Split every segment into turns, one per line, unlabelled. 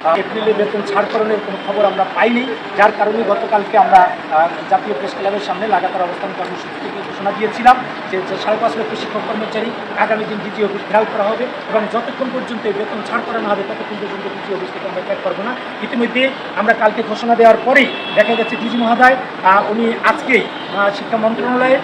এপ্রিলে বেতন ছাড়করণের কোনো খবর আমরা পাইনি। যার কারণে গতকালকে আমরা জাতীয় প্রেস ক্লাবের সামনে লাগাতার অবস্থান কর্মসূচি থেকে ঘোষণা দিয়েছিলাম যে সাড়ে পাঁচ লক্ষ শিক্ষক কর্মচারী আগামী দিন দ্বিতীয় অফিস ঘেরাও করা হবে এবং যতক্ষণ পর্যন্ত এই বেতন ছাড় করানো হবে, ততক্ষণ পর্যন্ত দ্বিতীয় অফিস থেকে আমরা ত্যাগ করব না। ইতিমধ্যে আমরা কালকে ঘোষণা দেওয়ার পরেই দেখা গেছে ডিজি মহোদয় উনি আজকেই শিক্ষা মন্ত্রণালয়ে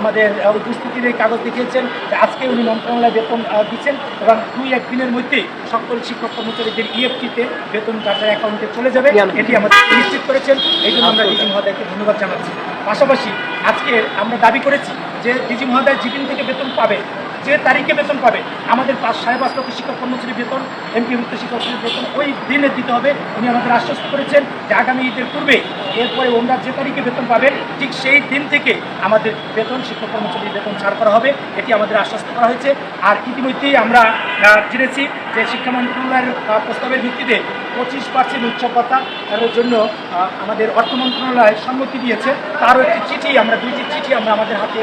আমাদের উপস্থিতির কাগজ দেখিয়েছেন যে আজকে উনি মন্ত্রণালয়ে বেতন দিচ্ছেন এবং দুই এক দিনের মধ্যে সকল শিক্ষক কর্মচারীদের ইএফটিতে বেতন তাদের অ্যাকাউন্টে চলে যাবে। এটি আমাদের নিশ্চিত করেছেন। এই জন্য আমরা ডিজি মহোদয়কে ধন্যবাদ জানাচ্ছি। পাশাপাশি আজকে আমরা দাবি করেছি যে ডিজি মহোদয় যেদিন থেকে বেতন পাবে যে তারিখে বেতন পাবে আমাদের পাঁচ সাড়ে পাঁচ লক্ষ শিক্ষক কর্মচারী বেতন এমপি এমপিভুক্ত শিক্ষকের বেতন ওই দিনে দিতে হবে। উনি আমাদের আশ্বস্ত করেছেন যে আগামী ঈদের পূর্বে এরপরে ওনারা যে তারিখে বেতন পাবেন ঠিক সেই দিন থেকে আমাদের বেতন, শিক্ষক কর্মচারীর বেতন ছাড় করা হবে। এটি আমাদের আশ্বস্ত করা হয়েছে। আর ইতিমধ্যেই আমরা জেনেছি যে শিক্ষা মন্ত্রণালয়ের প্রস্তাবের ভিত্তিতে পঁচিশ পার্সেন্ট উচ্চপতা তার জন্য আমাদের অর্থ মন্ত্রণালয় সম্মতি দিয়েছে। তারও একটি চিঠি, আমরা দুইটি চিঠি আমরা আমাদের হাতে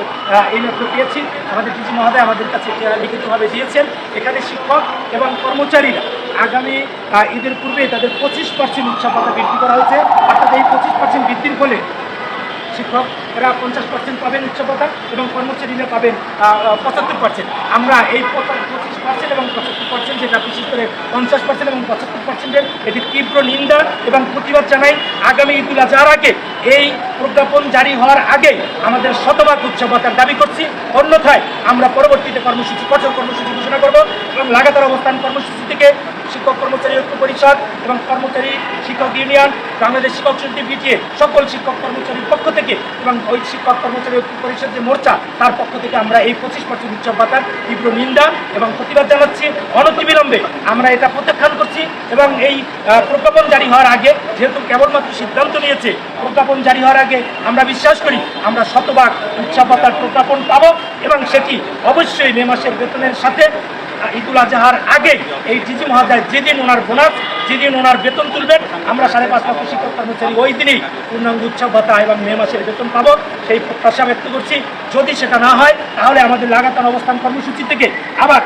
এই মাত্র পেয়েছি। আমাদের ডিজি মহোদয় আমাদের কাছে লিখিতভাবে দিয়েছেন। এখানে শিক্ষক এবং কর্মচারীরা আগামী ঈদের পূর্বে তাদের পঁচিশ পার্সেন্ট উৎসাহ ভাতা বৃদ্ধি করা হয়েছে। অর্থাৎ এই পঁচিশ পার্সেন্ট বৃদ্ধির ফলে শিক্ষকরা পঞ্চাশ পার্সেন্ট পাবেন উৎসাহ ভাতা এবং কর্মচারীরা পাবেন পঁচাত্তর পার্সেন্ট আমরা এই পঁচিশ পার্সেন্ট এবং পঁচাত্তর পার্সেন্ট যেটা বিশেষ করে পঞ্চাশ পার্সেন্ট এবং পঁচাত্তর পার্সেন্টের এটি তীব্র নিন্দা এবং প্রতিবাদ জানাই আগামী ঈদুল আজহার আগে। এই প্রজ্ঞাপন জারি হওয়ার আগে আমাদের শতভাগ উচ্চবতার দাবি করছি। অন্যথায় আমরা পরবর্তীতে কর্মসূচি, কঠোর কর্মসূচি ঘোষণা করব এবং লাগাতার অবস্থান কর্মসূচি থেকে শিক্ষক কর্মচারী ঐক্য পরিষদ এবং কর্মচারী শিক্ষক ইউনিয়ন, বাংলাদেশ শিক্ষক সমিতি বিটিএ, সকল শিক্ষক কর্মচারীর পক্ষ থেকে এবং ওই শিক্ষক কর্মচারী ঐক্য পরিষদ যে মোর্চা, তার পক্ষ থেকে আমরা এই পঁচিশ পার্সেন্ট উচ্চ ভাতার তীব্র নিন্দা এবং প্রতিবাদ জানাচ্ছি। অনতিবিলম্বে আমরা এটা প্রত্যাখ্যান করছি এবং এই প্রজ্ঞাপন জারি হওয়ার আগে, যেহেতু কেবলমাত্র সিদ্ধান্ত নিয়েছে প্রজ্ঞাপন জারি হওয়ার আগে আমরা বিশ্বাস করি আমরা শতভাগ উচ্চ ভাতার প্রজ্ঞাপন পাবো এবং সেটি অবশ্যই মে মাসের বেতনের সাথে ঈদুল আজহার আগে এই ডিজি মহাদায় যেদিন ওনার বোনাস, যেদিন ওনার বেতন তুলবেন, আমরা সাড়ে পাঁচ লক্ষ শিক্ষক কর্মচারী ওই দিনই পূর্ণাঙ্গ উৎসব ভাতা এবং মে মাসের বেতন পাব, সেই প্রত্যাশা ব্যক্ত করছি। যদি সেটা না হয়, তাহলে আমাদের লাগাতার অবস্থান কর্মসূচি থেকে আবার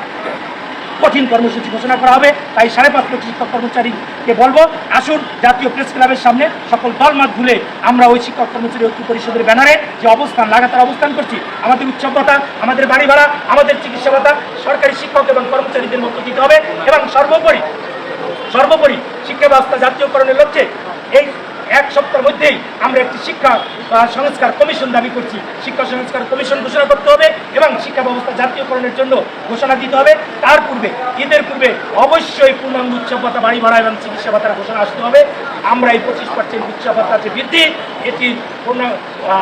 কঠিন কর্মসূচি ঘোষণা করা হবে। তাই সাড়ে পাঁচ লক্ষ শিক্ষক কর্মচারীকে বলব, আসুন জাতীয় প্রেস ক্লাবের সামনে সকল দলমাত ভুলে আমরা ওই শিক্ষক কর্মচারী ঐক্য পরিষদের ব্যানারে যে অবস্থান, লাগাতার অবস্থান করছি, আমাদের উৎসব ভাতা আমাদের বাড়ি ভাড়া আমাদের চিকিৎসা ভাতা সরকারি শিক্ষক এবং কর্মচারীদের মতো দিতে হবে এবং সর্বোপরি সর্বোপরি শিক্ষা ব্যবস্থা জাতীয়করণের লক্ষ্যে এই এক সপ্তাহের মধ্যেই আমরা একটি শিক্ষা সংস্কার কমিশন দাবি করছি। শিক্ষা সংস্কার কমিশন ঘোষণা করতে হবে এবং শিক্ষা ব্যবস্থা জাতীয়করণের জন্য ঘোষণা দিতে হবে। তার পূর্বে, ঈদের পূর্বে অবশ্যই পূর্ণাঙ্গ উৎসব ভাতা, বাড়ি ভাড়া এবং চিকিৎসা ভাতার ঘোষণা আসতে হবে। আমরা এই পঁচিশ পার্সেন্ট উৎসব ভাতা যে বৃদ্ধি, এটি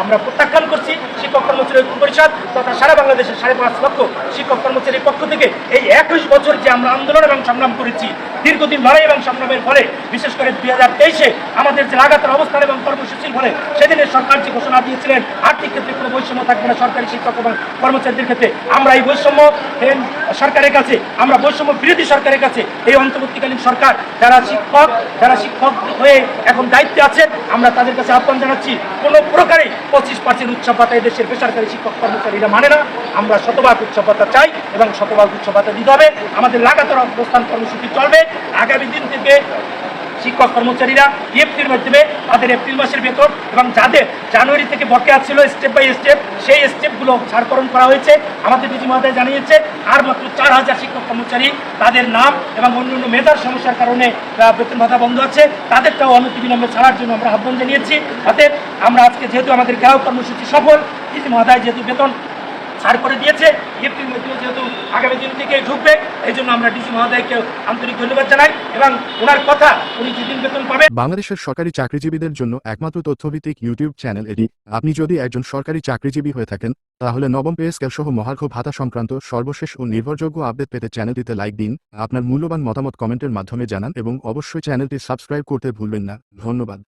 আমরা প্রত্যাখ্যান করছি শিক্ষক কর্মচারী ঐক্য পরিষদ তথা সারা বাংলাদেশের সাড়ে পাঁচ লক্ষ শিক্ষক কর্মচারীর পক্ষ থেকে এই একুশ বছর যে আমরা আন্দোলন এবং সংগ্রাম করেছি, দীর্ঘদিন লড়াই এবং সংগ্রামের ফলে, বিশেষ করে দুই হাজার তেইশে আমাদের যে লাগাতার অবস্থান এবং কর্মসূচির ফলে, সেদিনের সরকার যে ঘোষণা দিয়েছিলেন, আর্থিক ক্ষেত্রে কোনো বৈষম্য থাকবে না সরকারি শিক্ষক এবং কর্মচারীদের ক্ষেত্রে। আমরা এই বৈষম্য সরকারের কাছে, আমরা বৈষম্য বিরোধী সরকারের কাছে এই অন্তর্বর্তীকালীন সরকার, যারা শিক্ষক যারা শিক্ষক হয়ে এখন দায়িত্বে আছেন, আমরা তাদের কাছে আহ্বান জানাচ্ছি, কোনো প্রকারে পঁচিশ পার্সেন্ট উৎসব ভাতা দেশের বেসরকারি শিক্ষক কর্মচারীরা মানে না। আমরা শতভাগ উৎসব ভাতা চাই এবং শতভাগ উৎসব ভাতা দিতে হবে। আমাদের লাগাতার অবস্থান কর্মসূচি চলবে। আগামী দিন থেকে শিক্ষক কর্মচারীরা ইএফটির মাধ্যমে তাদের এপ্রিল মাসের বেতন এবং যাদের জানুয়ারি থেকে বকেয়া ছিল স্টেপ বাই স্টেপ সেই স্টেপগুলো ছাড়করণ করা হয়েছে। আমাদের ডিজি মহোদয় জানিয়েছে, আর মাত্র চার হাজার শিক্ষক কর্মচারী তাদের নাম এবং অন্যান্য মেধার সমস্যার কারণে বেতন ভাতা বন্ধ আছে। তাদেরটাও অনতিবিলম্বে ছাড়ার জন্য আমরা আহ্বান জানিয়েছি। অতএব আমরা আজকে যেহেতু আমাদের গ্রাহক কর্মসূচি সফল ডিজি মহোদয় যেহেতু বেতন ছাড় করে দিয়েছে। ইএফটির মাধ্যমে যেহেতু আগামী দিন থেকে ঢুকবে, এই জন্য আমরা ডিসি মহোদয়কে আন্তরিক ধন্যবাদ জানাই এবং ওনার কথা উনি যেদিন বেতন পাবেন
বাংলাদেশের সরকারি চাকরিজীবীদের জন্য একমাত্র তথ্যভিত্তিক ইউটিউব চ্যানেল এটি। আপনি যদি একজন সরকারি চাকরিজীবী হয়ে থাকেন, তাহলে নবম পে স্কেল সহ মহার্ঘ ভাতা সংক্রান্ত সর্বশেষ ও নির্ভরযোগ্য আপডেট পেতে চ্যানেলটিতে লাইক দিন, আপনার মূল্যবান মতামত কমেন্টের মাধ্যমে জানান এবং অবশ্যই চ্যানেলটি সাবস্ক্রাইব করতে ভুলবেন না। ধন্যবাদ।